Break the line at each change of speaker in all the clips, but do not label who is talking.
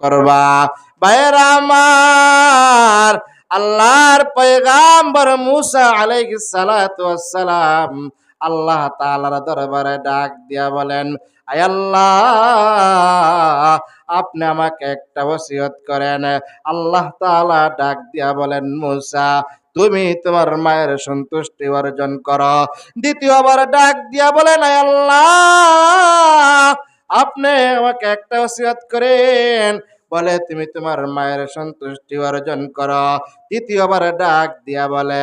করবা। ভাইয়েরা আমার আল্লাহর পয়গাম্বর মুসা আলাইহিস সালাতু ওয়াসসালাম আল্লাহ তাআলার দরবারে ডাক দিয়া বলেন, আয় আল্লাহ, আপনি আমাকে একটা ওসিয়ত করেন। আল্লাহ তাআলা ডাক দিয়া বলেন, মুসা, তুমি তোমার মায়ের সন্তুষ্টি অর্জন করো। দ্বিতীয়বার ডাক দিয়া বলেন, আয় আল্লাহ আপনি আমাকে একটা ওসিয়াত করেন। বলে, তুমি তোমার মায়ের সন্তুষ্টি অর্জন করো। দ্বিতীয়বার ডাক দিয়া বলে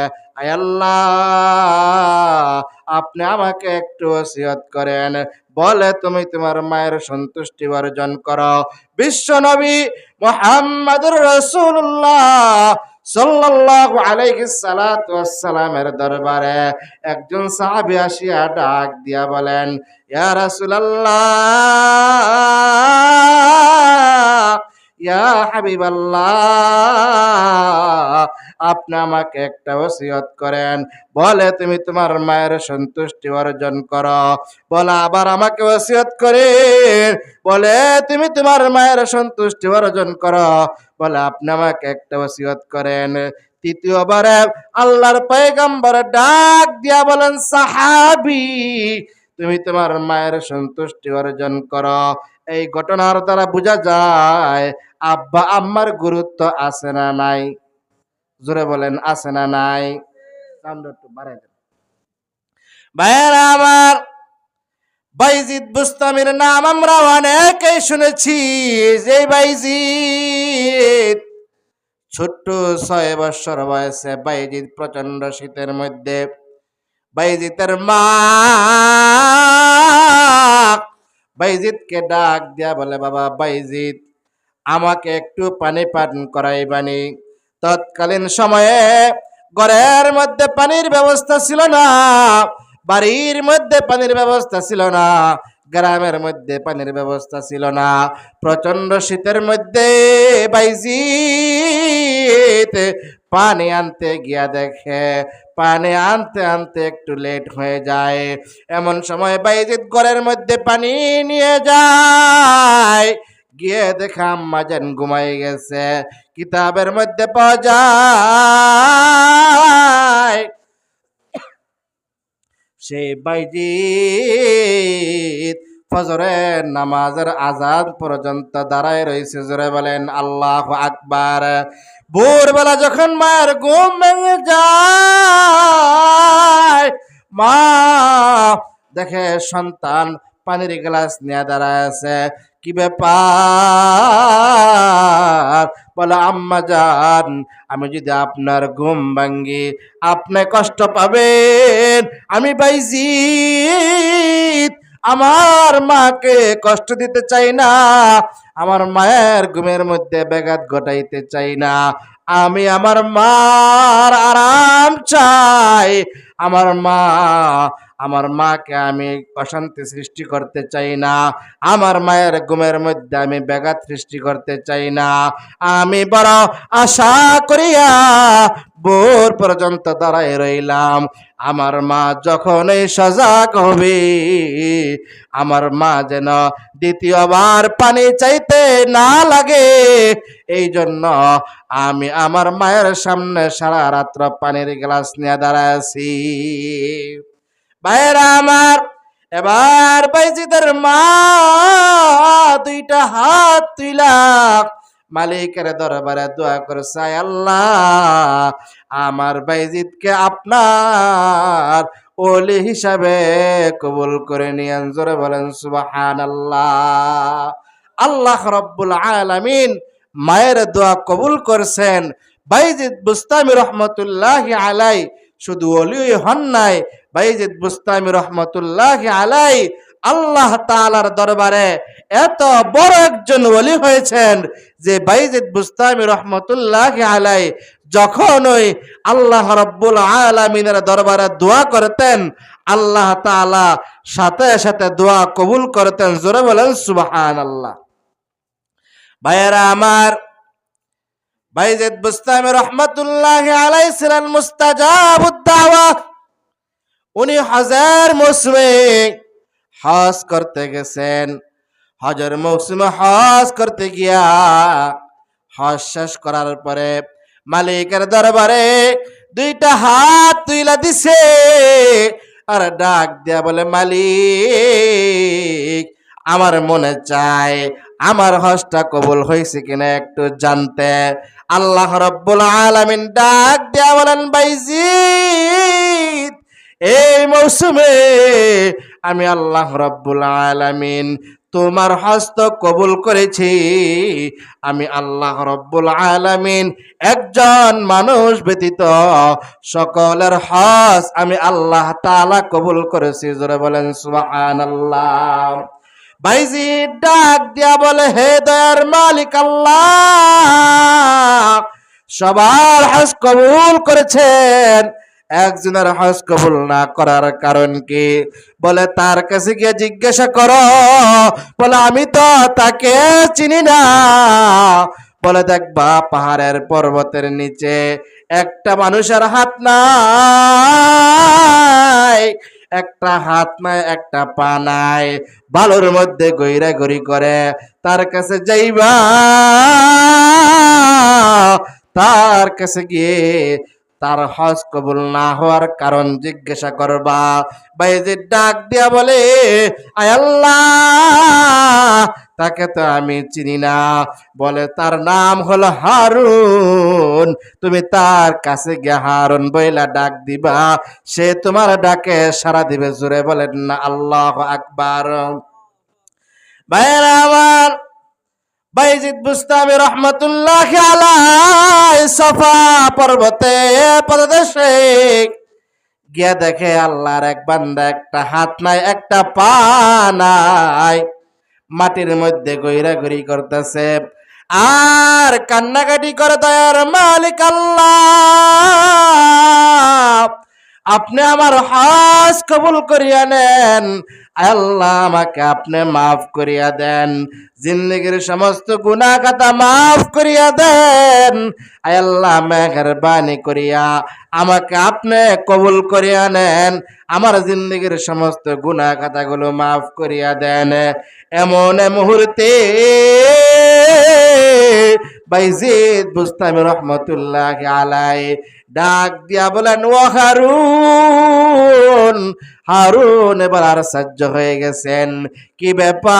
আপনি আমাকে একটু ওসিয়ত করেন। বলে তুমি তোমার মায়ের সন্তুষ্টি অর্জন করো। বিশ্ব নবী মোহাম্মদুর রসুল্লাহ সাল্লাল্লাহু আলাইহি সালাতু দরবারে একজন সাহাবী আসিয়া ডাক দিয়া বলেন, ইয়া রাসূলুল্লাহ, ইয়া হাবিবাল্লাহ আপনি আমাকে একটা ওসিয়ত করেন। বলে তুমি তোমার মায়ের সন্তুষ্টি অর্জন করো। বলে, আবার আমাকে ওসিয়ত করেন। বলে, তুমি তোমার মায়ের সন্তুষ্টি অর্জন করো। বলে, আপনি আমাকে একটা ওসিয়ত করেন। তৃতীয়বারে, আল্লাহর পয়গম্বর ডাক দিয়া বলেন, সাহাবি, তুমি তোমার মায়ের সন্তুষ্টি অর্জন করো। এই ঘটনার দ্বারা বোঝা যায় আব্বা আম্মার গুরুত্ব আছে না নাই। জোরে বলেন, আছে না নাই? আমার নাম আমরা অনেকেই শুনেছি যে ছোট্ট ছয় বছর বয়সে প্রচণ্ড শীতের মধ্যে বাইজিতের মা, বাইজিদকে ডাক দিয়া বলে, বাবা, বাইজিদ, আমাকে একটু পানি পান করাইবানি। তৎকালীন সময়ে ঘরের মধ্যে পানির ব্যবস্থা ছিল না, বাড়ির মধ্যে পানির ব্যবস্থা ছিল না, গ্রামের মধ্যে পানির ব্যবস্থা ছিল না। প্রচণ্ড শীতের মধ্যে বাইজিত পানি আনতে গিয়া দেখে, পানি আনতে আনতে একটু লেট হয়ে যায়। এমন সময় বাইজিত ঘরের মধ্যে পানি নিয়ে যায়। গিয়ে দেখা আম্মা যেন ঘুমাই গেছে। কিতাবের মধ্যে পাওয়া যায়। সেই বাইজিত ফজরের নামাজের আজাদ পর্যন্ত দাঁড়ায় রয়েছে, জোরে বলেন, আল্লাহ আকবার। ভোরবেলা যখন মায়ের ঘুম ভেঙে যায়, মা দেখে সন্তান পানির গ্লাস নিয়ে দাঁড়ায় আছে। কি ব্যাপার? বলে, আম্মা যান আমি যদি আপনার ঘুম ভাঙ্গি, আপনি কষ্ট পাবেন। আমি বাইজি, আমার মাকে কষ্ট দিতে চাই না, আমার মায়ের ঘুমের মধ্যে ব্যাঘাত ঘটাইতে চাই না। আমি আমার মার আরাম চাই, আমার মা আমার মাকে আমি অশান্তি সৃষ্টি করতে চাই না। আমার মায়ের ঘুমের মধ্যে আমি ব্যাঘাত সৃষ্টি করতে চাই না। আমি বড় আশা করিয়া ভোর পর্যন্ত দাঁড়াই রইলাম। আমার মা যখন এই সজাগ হবে, আমার মা যেন দ্বিতীয়বার পানি চাইতে না লাগে। এই জন্য আমি আমার মায়ের সামনে সারা রাত্র পানির গ্লাস নিয়ে দাঁড়ায় আছি। ভাইয়েরা আমার, এবার বাইজিদের মা দুইটা হাত তুইলা। মালিকের দরবারে দোয়া করছে, "আয় আল্লাহ, আমার বাইজিদকে আপনার ওলি হিসাবে কবুল করে নিয়েন। জোরে বলেন সুবাহান আল্লাহ আল্লাহ রব্বুল আলামিন মায়ের দোয়া কবুল করছেন। বাইজিদ বুস্তামি রহমতুল্লাহ আলাই শুধু অলি হন নাই, বাইজিদ বুস্তামি রহমতুল্লাহ আলাই, আল্লাহ তাআলার দরবারে এত বড় একজন ওলি হয়েছেন যে বাইজিদ বুস্তামি রহমতুল্লাহ আলাই যখন ওই আল্লাহ রব্বুল আলমিনের দরবারে দোয়া করতেন, আল্লাহ তাআলা সাথে সাথে দোয়া কবুল করতেন। জোরে বলেন সুবহান আল্লাহ ভাইয়েরা আমার বাইজিদ বুস্তামি রহমতুল্লাহ আলাই ছিলেন মুস্তাজাবুদ দাওয়া উনি হাজার মৌসুমে হজ করতে গেছেন। হজর মৌসুমে হজ করতে গিয়া হজ শেষ করার পরে মালিকের দরবারে দুইটা হাত তুইলা দিছে আর ডাক দিয়া বলে, মালিক, আমার মনে চায় আমার হজটা কবুল হয়েছে কিনা একটু জানতে। আল্লাহ রব্বুল আলামিন ডাক দিয়া বলেন, বাইজিদ, এই মৌসুমে আমি আল্লাহ রব্বুল আলামিন তোমার হস্ত কবুল করেছি। আমি আল্লাহ রব্বুল আলামিন একজন মানুষ ব্যতীত সকলের হজ আমি আল্লাহ তাআলা কবুল করেছি। জোরে বলেন, সুবহানাল্লাহ। ভাইজি ডাক দিয়া বলে, হে দয়ার মালিক আল্লাহ, সবার হজ কবুল করেছেন। একজনের হজ কবুল না করার কারণ কি? বলে, তার কাছে গিয়ে জিজ্ঞাসা করো। বলে, আমি তো তাকে চিনি না। বলে, দেখবা, পাহাড়ের পর্বতের নিচে একটা মানুষের হাত নাই। একটা হাত নাই, একটা পা নাই। বালুর মধ্যে গইরা গড়ি করে, তার কাছে যাইবা, তার কাছে গিয়ে তার হজ কবুল না হওয়ার কারণ জিজ্ঞাসা করবা। বাইজির ডাক দিয়া বলে আল্লাহ, তাকে তো আমি চিনি না। বলে, তার নাম হলো হারুন। তুমি তার কাছে গিয়ে হারুন বইলা ডাক দিবা। সে তোমার ডাকে সারা দিবে জোরে বলেন না, আল্লাহ আকবার। ভাইয়েরা আমার বাইজিদ বুস্তামি রহমতুল্লাহ সফা পর্বতে পরদেশে গিয়া দেখে আল্লাহর এক বান্দা একটা হাত নাই, একটা পা নাই, মাটির মধ্যে গইরা গড়ি করতেছে। আর কান্নাকাটি করে দয়ার মালিক আল্লাহ, আপনি আমার হাজ কবুল করিয়া নেন। আল্লাহ আমাকে আপনি মাফ করিয়া দেন। জিন্দগির সমস্ত গুনাহ কথা মাফ করিয়া দেন। আল্লাহ মেহরবানি করিয়া আমাকে আপনি কবুল করিয়া নেন। আমার জিন্দগির সমস্ত গুনাহ খাতাগুলো মাফ করিয়া দেন। এমন মুহূর্তে বাইজিদ বুস্তামি রহমতুল্লাহ আলাই ডাক দিয়া বলেন, ও হারুন, এবার আর সহ্য হয়ে গেছেন। কি ব্যাপার?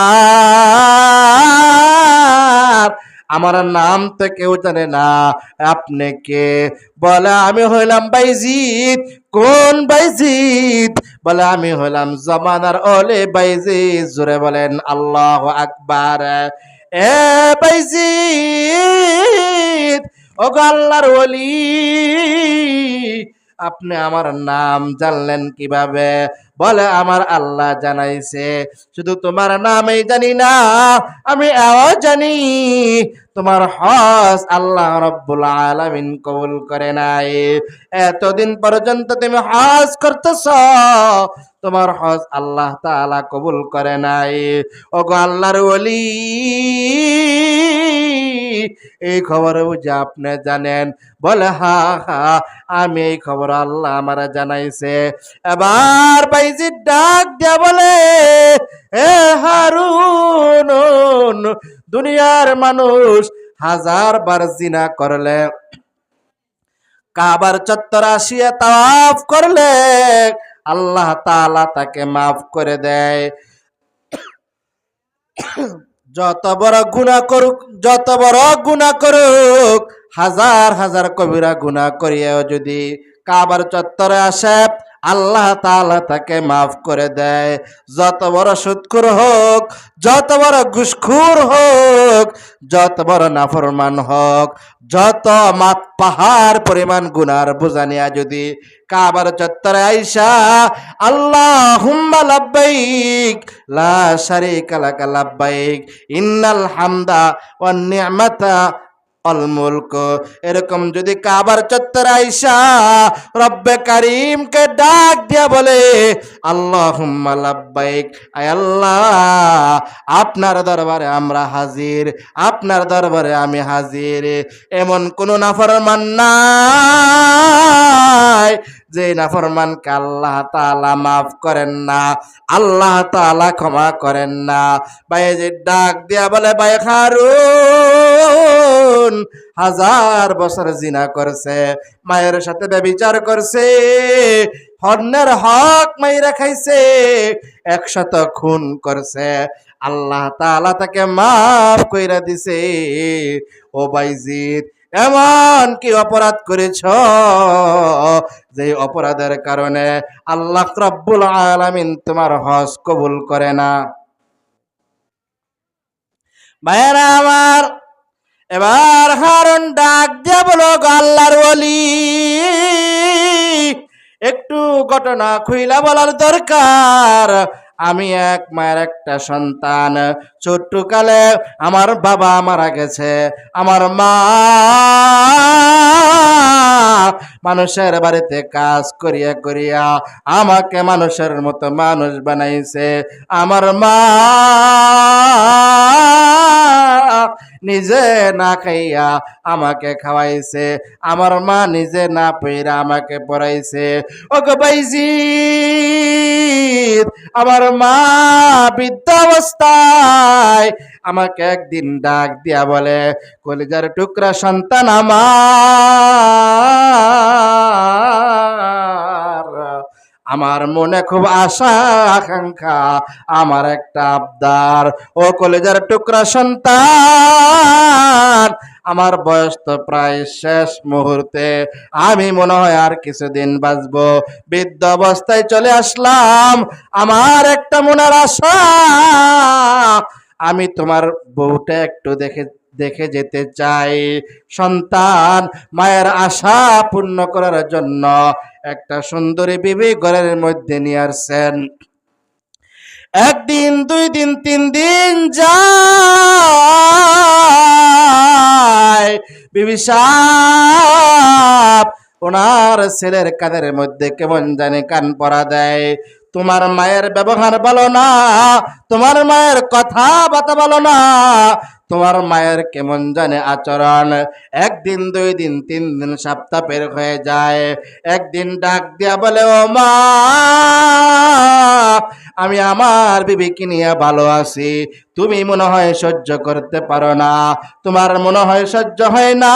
আমার নাম তো কেউ জানে না। আপনি কে? বলে, আমি হইলাম বাইজিদ। কোন বাইজিদ? বলে, আমি হইলাম জমানার ওলে বাইজিদ। জোরে বলেন, আল্লাহ আকবার। এ বাইজিদ ও গো আল্লাহর ওলি আপনি আমার নাম জানলেন কীভাবে? বলে আমার আল্লাহ জানাইছে, শুধু তোমার নামই জানি না, আমি জানি। তোমার হজ আল্লাহ রব্বুল আলামিন কবুল করে নাই। এতদিন পর্যন্ত তুমি হজ করতেছ, তোমার হজ আল্লাহ তাআলা কবুল করে নাই। ও গো আল্লাহর ওলি এই খবর বুঝে আপনি জানেন। বলে, হা হা, আমি এই খবর আল্লাহ আমার জানাইছে। এবার বাইজি ডাক দিয়া বলে, এ হারুন, দুনিয়ার মানুষ হাজার বার জিনা করলে, কাবার চত্বর আসিয়া তাওয়াফ করলে, আল্লাহ তাআলা তাকে মাফ করে দেয়। যত বড় গুণা করুক, যত বড় গুণা করুক, হাজার হাজার কবিরা গুণা করিয়াও যদি কাবার চত্বরে আসে আল্লাহ তাআলা তাকে মাফ করে দেয়। যত বড় সুৎখুর হোক, যত বড় ঘুষখুর হোক, যত বড় নাফরমান হোক, যত মাত পাহাড় পরিমাণ গুনার বোঝানিয়া যদি কাবার চত্বরে আইসা আল্লাহ হুম্মা লাব্বাইক, লা শারিকা লাকা লাব্বাইক, ইন্নাল হামদা ওয়ান নি'মাতা অল মুলক। এরকম যদি কাবার চত্বর আইসা রব্বে কারিমকে ডাক দিয়া বলে আল্লাহ লাব্বাইক, আয় আল্লাহ, আপনার দরবারে আমরা হাজির, আপনার দরবারে আমি হাজির। এমন কোন নাফরমান নাই যে নাফরমানকে আল্লাহ তাআলা মাফ করেন না, আল্লাহ তাআলা ক্ষমা করেন না। বাইজি ডাক দিয়া বলে বাই খারুন হাজার বছর জিনা করছে, মায়ের সাথে ব্যবিচার করছে হর্ণের হক মাইরা খাইছে, একশত খুন করছে। আল্লাহ তাআলা তাকে মাফ কইরা দিছে। ও বাইজিদ, এমন কি অপরাধ করেছ যে অপরাধের কারণে আল্লাহ রব্বুল আলামিন তোমার হজ কবুল করে না? ভাইয়েরা আমার এবার হারুন ডাক দিয়া বলো গো আল্লাহর ওলি। একটু ঘটনা খুইলা বলার দরকার। আমি এক মায়ের একটা সন্তান। ছোট্ট কালে আমার বাবা মারা গেছে। আমার মা মানুষের বাড়িতে কাজ করিয়া করিয়া আমাকে মানুষের মতো মানুষ বানাইছে। আমার মা নিজে না খাইয়া আমাকে খাওয়াইছে। আমার মা নিজে না পইরা আমাকে পড়াইছে। ও গো বাইজি আমার মা বৃদ্ধাবস্থায় আমাকে একদিন ডাক দিয়া বলে, কলিজার টুকরা সন্তান আমার। আমার মনে খুব আশা, আকাঙ্ক্ষা, আমার একটা আবদার। ও কলেজের টুকরা সন্তান, আমার বয়স তো প্রায় শেষ মুহূর্তে। আমি মনে হয় আর কিছুদিন বাঁচবো। বৃদ্ধ অবস্থায় চলে আসলাম, আমার একটা মনের আশা। আমি তোমার বউটা একটু দেখে দেখে যেতে চাই। সন্তান মায়ের আশা পূর্ণ করার জন্য একটা সুন্দরী বিবি ঘরের মধ্যে নিয়ে আসছেন। একদিন, দুই দিন, তিন দিন যায়। বিবি সাপ ওনার ছেলের কাদের মধ্যে কেমন জানি কান পরা দেয়। তোমার মায়ের ব্যবহার বলো না, তোমার মায়ের কথা বাতা ভালো না তোমার মায়ের কেমন জানে আচরণ? একদিন, দুই দিন, তিন দিন সপ্তাহ পের হয়ে যায়। একদিন ডাক দিয়া বলে, ও মা, আমি আমার বিবিকে নিয়ে ভালো আছি। তুমি মনে হয় সহ্য করতে পারো না। তোমার মনে হয় সহ্য হয় না।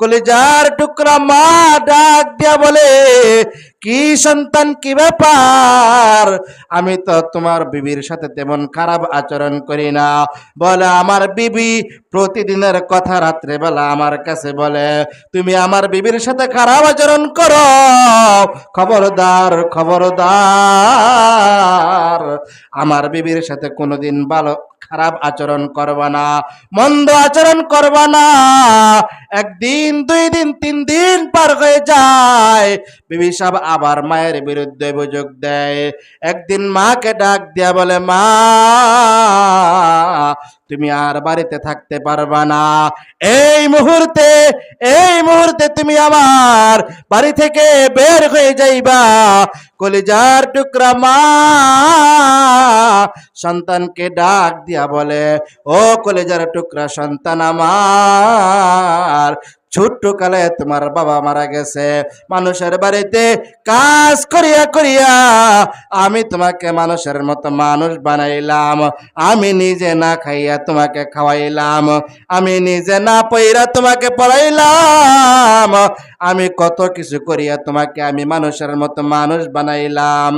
কলিজার টুকরা মা ডাক দিয়া বলে, কি সন্তান, কি ব্যাপার? আমি তো তোমার বিবির সাথে তেমন খারাপ আচরণ করি না। বলে, আমার বিবি প্রতিদিনের কথা রাত্রেবেলা আমার কাছে বলে, তুমি আমার বিবির সাথে খারাপ আচরণ করো। খবরদার খবরদার। আমার বিবির সাথে কোনোদিন ভালো খারাপ আচরণ করবা না, মন্দ আচরণ করবা না। একদিন, দুই দিন, তিন দিন পার হয়ে যায়। বিবি সাহেব আবার মায়ের বিরুদ্ধে অভিযোগ দেয়। একদিন মাকে ডাক দিয়া বলে, মা তুমি আর বাড়িতে থাকতে পারবা না। এই মুহূর্তে এই মুহূর্তে তুমি আমার বাড়ি থেকে বের হয়ে যাইবা। কলিজার টুকরা মা সন্তানকে ডাক দিয়া বলে, ও কলিজার টুকরা সন্তান আমার ছোট্ট কালে তোমার বাবা মারা গেছে। মানুষের বাড়িতে কাজ করিয়া করিয়া আমি তোমাকে মানুষের মতো মানুষ বানাইলাম। আমি নিজে না খাইয়া তোমাকে খাওয়াইলাম। আমি নিজে না পইরা তোমাকে পড়াইলাম। আমি কত কিছু করিয়া তোমাকে আমি মানুষের মতো মানুষ বানাইলাম।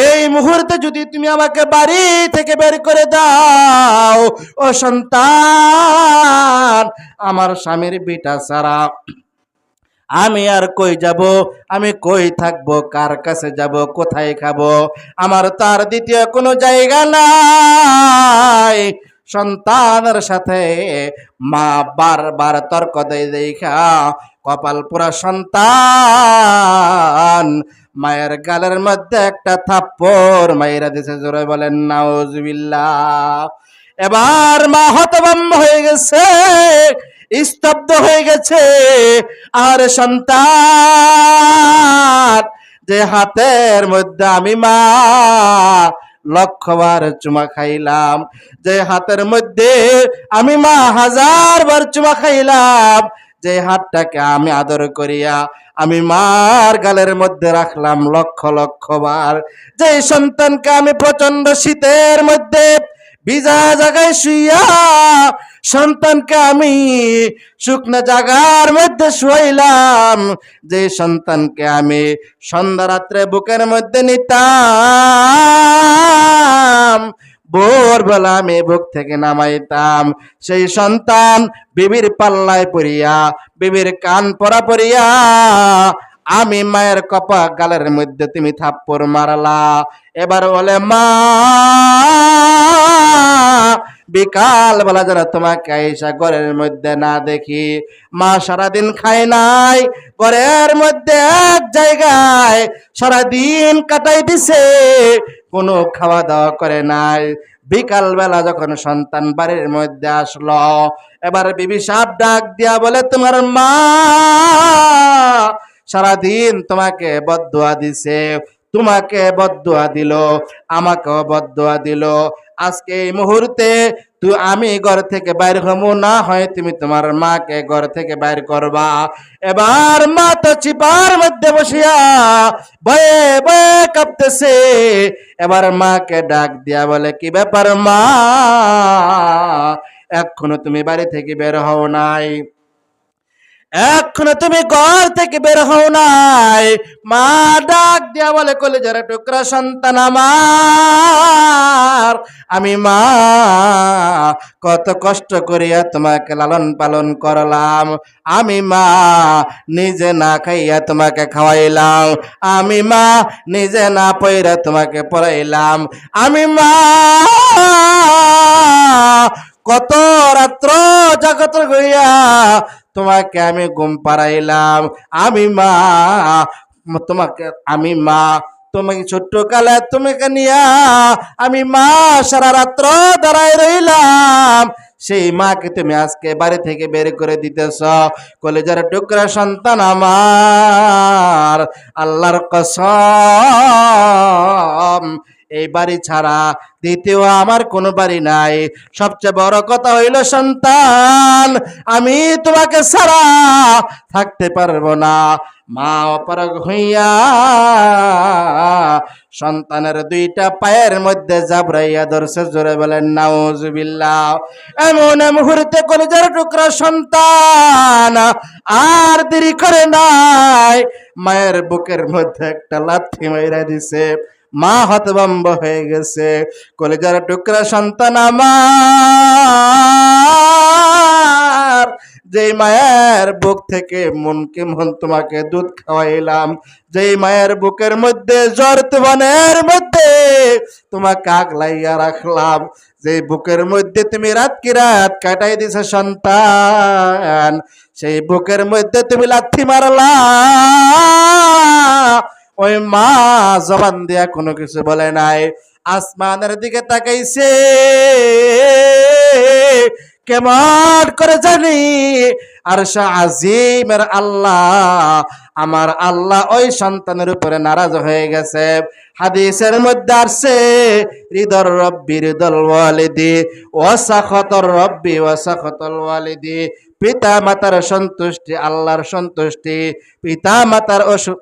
এই মুহূর্তে যদি তুমি আমাকে বাড়ি থেকে বের করে দাও, ও সন্তান, আমার স্বামীর বিটা ছাড়া আমি আর কই যাব? আমি কই থাকব? কার কাছে যাব? কোথায় খাব? আমার তার দ্বিতীয় কোনো জায়গা নাই। সন্তানের সাথে মা বারবার তর্ক দেয় দেখা কপাল পুরা সন্তান। মায়ের গালের মধ্যে একটা থাপ্পড়। মায়েরা দিছে জোরে বলেন, নাউজুবিল্লাহ। এবার মা হতভম্ব হয়ে গেছে, স্তব্ধ হয়ে গেছে। আর সন্তান, যে হাতের মধ্যে আমি মা, লক্ষবার চুমা খাইলাম। যে হাতের মধ্যে আমি মা হাজার বার চুমা খাইলাম। যে হাতটাকে আমি আদর করিয়া আমি মার গালের মধ্যে রাখলাম লক্ষ লক্ষ বার। যে সন্তানকে আমি প্রচণ্ড শীতের মধ্যে ভিজা জায়গায় শুইয়া সন্তানকে আমি শুকনো জায়গার মধ্যে শুয়াইলাম, যে সন্তানকে আমি সন্ধ্যা রাত্রে বুকের মধ্যে নিতাম। ভোরবেলা আমি বুক থেকে নামাইতাম। সেই সন্তান বিবির পাল্লায় পড়িয়া, বিবির কান পরা পড়িয়া, আমি মায়ের কপা গালের মধ্যে তুমি থাপ্পড় মারলা। এবার বলে, মা বিকাল বেলা যেন তোমাকে আইসা ঘরের মধ্যে না দেখি, মা সারাদিন খায় নাই, ঘরের মধ্যে এক জায়গায় সারাদিন কাটাই দিছে, কোনো খাওয়া দাওয়া করে নাই। বিকাল বেলা যখন সন্তান বাড়ির মধ্যে আসলো, এবার বিবি সাপ ডাক দিয়া বলে, তোমার মা সারাদিন তোমাকে বদুয়া দিছে তোমাকে বদুয়া দিল, আমাকেও বদুয়া দিল। আজকে এই মুহূর্তে তুই আমি ঘর থেকে বাইর হব না হয় তুমি তোমার মাকে ঘর থেকে বাইর করবা। এবার মা তো চিপার মধ্যে বসিয়া ভয়ে ভয়ে কাঁপতেছে। এবার মাকে ডাক দিয়া বলে, কি ব্যাপার মা? এখনও তুমি বাড়ি থেকে বের হও নাই। এখনও তুমি ঘর থেকে বের হও নাই। মা ডাক দিয়া বলে, কলেজের টুকরা সন্তান আমার, আমি মা, কত কষ্ট করিয়া তোমাকে লালন পালন করলাম। আমি মা, নিজে না খাইয়া তোমাকে খাওয়াইলাম। আমি মা, নিজে না পইরা তোমাকে পড়াইলাম। আমি মা কত রাত্র জগত গইয়া তোমাকে আমি ঘুম পাড়াইলাম। আমি মা, তোমাকে, আমি মা তোমাকে ছোট্ট কালে তোমাকে নিয়া আমি মা সারা রাত্র দাঁড়াই রইলাম। সেই মাকে তুমি আজকে বাড়ি থেকে বের করে দিতেছ। কলেজার টুকরা সন্তান আমার, আল্লাহর কসম। এই বাড়ি ছাড়া দ্বিতীয় আমার কোনো বাড়ি নাই। সবচেয়ে বড় কথা হইল, সন্তান, আমি তোমাকে ছাড়া থাকতে পারব না। মা অপারগ হইয়া সন্তানের দুইটা পায়ের মধ্যে জাবরাইয়া ধরছে, জোরে বলেন, নাউজুবিল্লাহ। এমন মুহূর্তে কলেজের টুকরা সন্তান আর দেরি করে নাই। মায়ের বুকের মধ্যে একটা লাথি মাইরা দিছে। মা হতবম্ব হয়ে গেছে। কলেজার টুকরা সন্তান আমার। যেই মায়ের বুক থেকে মনকে মন তোমাকে দুধ খাওয়াইলাম, যেই মায়ের বুকের মধ্যে জ্বর তুমানের মধ্যে তোমাকে আগলাইয়া রাখলাম যে বুকের মধ্যে তুমি রাত কি রাত কাটাই দিছে সন্তান, সেই বুকের মধ্যে তুমি লাথি মারলা। ওই মা জবান দিয়া কোনো কিছু বলে নাই। আসমানের দিকে তাকাইছে। কেমন করে জানি? আর আজিমের আল্লাহ, আমার আল্লাহ ওই সন্তানের উপরে নারাজ হয়ে গেছে। হাদিসের মধ্যে আসছে হৃদর রব্বি হৃদল ওয়ালিদি, ওয়াসাখতর রব্বি, ওয়াসাখতল ওয়ালিদি। পিতা মাতার সন্তুষ্টি, আল্লাহর সন্তুষ্টি। পিতা মাতার অসু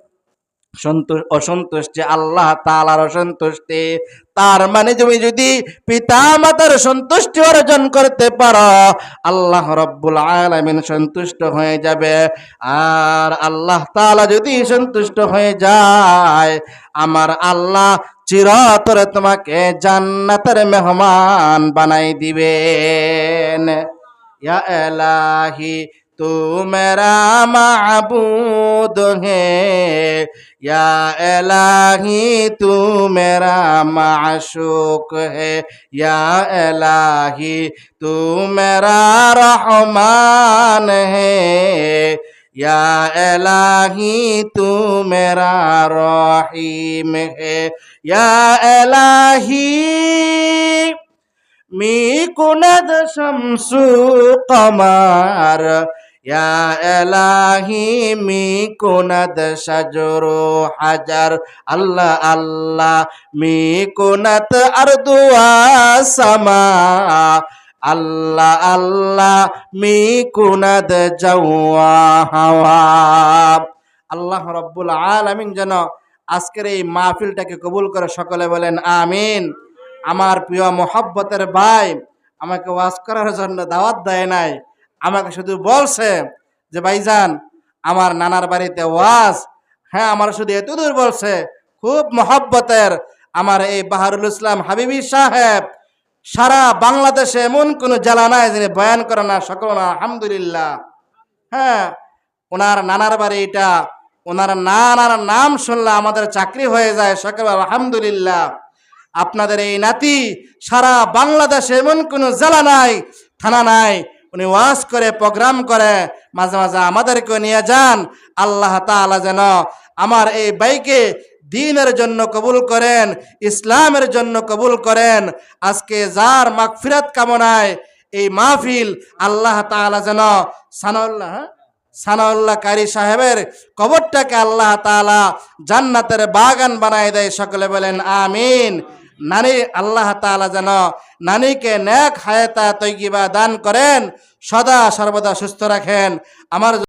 সন্তোষ অসন্তুষ্টি, আল্লাহ তালার অসন্তুষ্টি। তার মানে তুমি যদি পিতা মাতার সন্তুষ্টি অর্জন করতে পারো, আল্লাহ রব্বুল আলামিন সন্তুষ্ট হয়ে যাবে। আর আল্লাহ তালা যদি সন্তুষ্ট হয়ে যায়, আমার আল্লাহ চিরতরে তোমাকে জান্নাতের মেহমান বানাই দিবেন। ইয়া এলাহি تو میرا معبود ہے یا الہی تو میرا معشوق ہے یا الہی تو میرا رحمان ہے یا الہی تو میرا رحیم ہے یا الہی می کند شمسو قمر শামসু কমার ইয়া এলাহি মিকুনাদ সাজরু হাজার, আল্লাহ আল্লাহ, মিকুনাত আরদুয়া সামা আল্লাহ আল্লাহ মি কুনাদ যাওয়া হাওয়া। আল্লাহ রব্বুল আলামিন যেন আজকের এই মাহফিলটাকে কবুল করে সকলে বলেন আমিন। আমার প্রিয় মোহাব্বতের ভাই, আমাকে ওয়াজ করার জন্য দাওয়াত দেয় নাই। আমাকে শুধু বলছে যে, ভাইজান, আমার নানার বাড়িতে ওয়াজ। হ্যাঁ আমার শুধু এতদূর বলছে, খুব মহব্বতের আমার এই বাহারুল ইসলাম হাবিবি সাহেব, সারা বাংলাদেশে এমন কোনো জেলা নাই যিনি বয়ান করে না, সকল আলহামদুলিল্লাহ। হ্যাঁ ওনার নানার বাড়ি এটা ওনার নানার নাম শুনলে আমাদের চাকরি হয়ে যায়, সকল আলহামদুলিল্লাহ। আপনাদের এই নাতি সারা বাংলাদেশে এমন কোনো জেলা নাই, থানা নাই উনি ওয়াজ করে, প্রোগ্রাম করে, মাঝে মাঝে আমাদেরকে নিয়ে যান। আল্লাহ তাআলা যেন আমার এই বাইকে দিনের জন্য কবুল করেন, ইসলামের জন্য কবুল করেন। আজকে যার মাগফিরাত কামনায় এই মাহফিল আল্লাহ তাআলা যেন সানাউল্লাহ হ্যাঁ? সানাউল্লাহ কারি সাহেবের কবরটাকে আল্লাহ তাআলা জান্নাতের বাগান বানায় দেয়। সকলে বলেন, আমিন। নানি আল্লাহ তালা যেন নানিকে ন্যাক হায়তা তৈগিবা দান করেন, সদা সর্বদা সুস্থ রাখেন। আমার